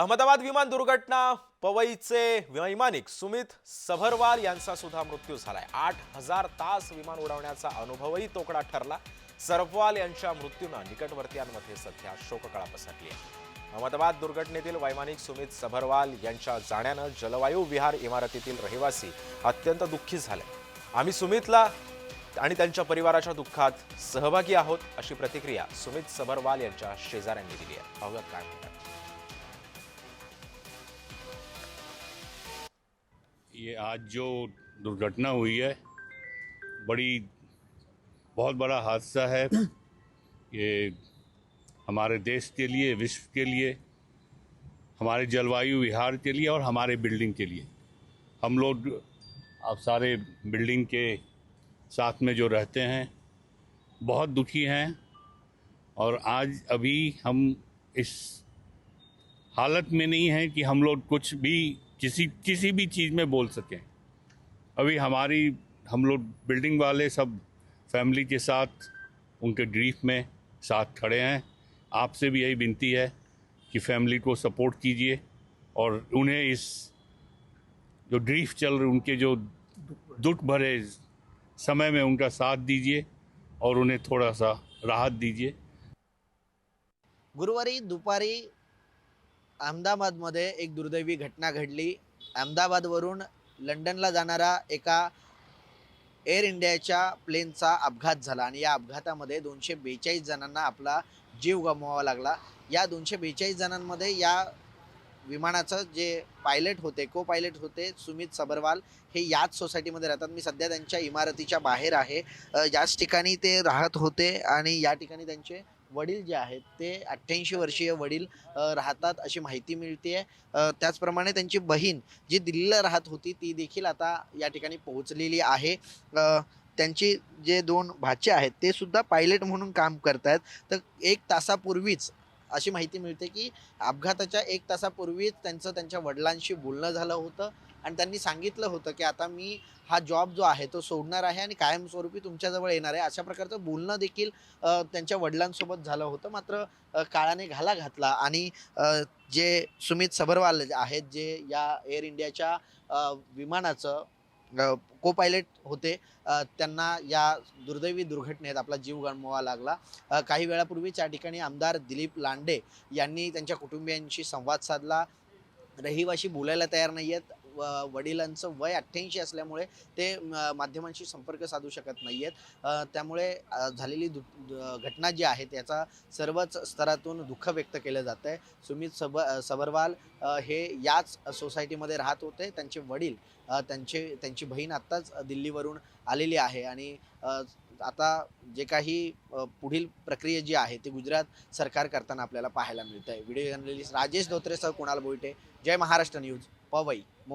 अहमदाबाद विमान दुर्घटना पवईचे वैमानिक सुमित सभरवाल यांचा सुद्धा मृत्यू झालाय. आठ हजार तास विमान उडवण्याचा अनुभवही तोकडा ठरला. सरफवाल यांच्या मृत्यूनं निकटवर्तीयांमध्ये सध्या शोककळा पसरली आहे अहमदाबाद दुर्घटनेतील वैमानिक सुमित सभरवाल यांच्या जाण्यानं जलवायू विहार इमारतीतील रहिवासी अत्यंत दुःखी झाले. आम्ही सुमितला आणि त्यांच्या परिवाराच्या दुःखात सहभागी आहोत अशी प्रतिक्रिया सुमित सभरवाल यांच्या शेजाऱ्यांनी दिली आहे. पाहूयात काय म्हणतात. ये आज जो दुर्घटना हुई है, बड़ी, बहुत बड़ा हादसा है। ये हमारे देश के लिए, विश्व के लिए, हमारे जलवायु विहार के लिए और हमारे बिल्डिंग के लिए। हम लोग अब सारे बिल्डिंग के साथ में जो रहते हैं, बहुत दुखी हैं। और आज अभी हम इस हालत में नहीं है कि हम लोग कुछ भी किसी किसी भी चीज़ में बोल सकें। अभी हमारी, हम लोग बिल्डिंग वाले सब फैमिली के साथ, उनके ग्रीफ में साथ खड़े हैं। आपसे भी यही विनती है कि फैमिली को सपोर्ट कीजिए और उन्हें इस, जो ग्रीफ चल रहे, उनके जो दुख भरे समय में उनका साथ दीजिए और उन्हें थोड़ा सा राहत दीजिए। गुरुवारी, दुपारी अहमदाबादमध्ये एक दुर्दैवी घटना घडली. अहमदाबादवरून लंडनला जाणारा एका एअर इंडियाच्या प्लेनचा अपघात झाला आणि या अपघातामध्ये दोनशे बेचाळीस जणांना आपला जीव गमवावा लागला. या दोनशे बेचाळीस जणांमध्ये या विमानाचं जे पायलट होते को पायलट होते सुमित सबरवाल हे याच सोसायटीमध्ये राहतात. मी सध्या त्यांच्या इमारतीच्या बाहेर आहे. याच ठिकाणी ते राहत होते आणि या ठिकाणी त्यांचे वडील जे आहेत ते अठ्ठ्याऐंशी वर्षीय वडील राहतात अशी माहिती मिळते त्याचप्रमाणे त्यांची बहीण जी दिल्लीला राहत होती ती देखील आता या ठिकाणी पोहोचलेली आहे. त्यांची जे दोन भाचे आहेत ते सुद्धा पायलट म्हणून काम करतायत. तर एक तासापूर्वीच अशी माहिती मिळते की अपघाताच्या एक तासापूर्वीच त्यांचं त्यांच्या वडिलांशी बोलणं झालं होतं. आणि त्यांनी सांगितलं होतं की आता मी हा जॉब जो आहे तो सोडणार आहे आणि कायमस्वरूपी तुमच्याजवळ येणार आहे. अशा प्रकारचं बोलणं देखील त्यांच्या वडिलांसोबत झालं होतं. मात्र काळाने घाला घातला आणि जे सुमित सबरवाल आहेत जे या एअर इंडियाच्या विमानाचं को पायलट होते. त्यांना या दुर्दैवी दुर्घटनेत आपला जीव गमवावा लागला. काही वेळापूर्वीच या ठिकाणी आमदार दिलीप लांडे यांनी त्यांच्या कुटुंबियांशी संवाद साधला. रहिवाशी बोलायला तयार नाही आहेत वडिलांचं वय अठ्ठ्याऐंशी असल्यामुळे ते माध्यमांशी संपर्क साधू शकत नाही आहेत त्यामुळे झालेली दु घटना जी आहे त्याचा सर्वच स्तरातून दुःख व्यक्त केलं जात आहे सुमित सब सबरवाल हे याच सोसायटीमध्ये राहत होते. त्यांचे वडील त्यांचे त्यांची बहीण आत्ताच दिल्लीवरून आलेली आहे आणि आता जे काही पुढील प्रक्रिया जी आहे ती गुजरात सरकार करताना आपल्याला पाहायला मिळत आहे व्हिडिओ जर्नलिस्ट राजेश धोत्रेसह कुणाल बोईटे. जय महाराष्ट्र न्यूज पवई.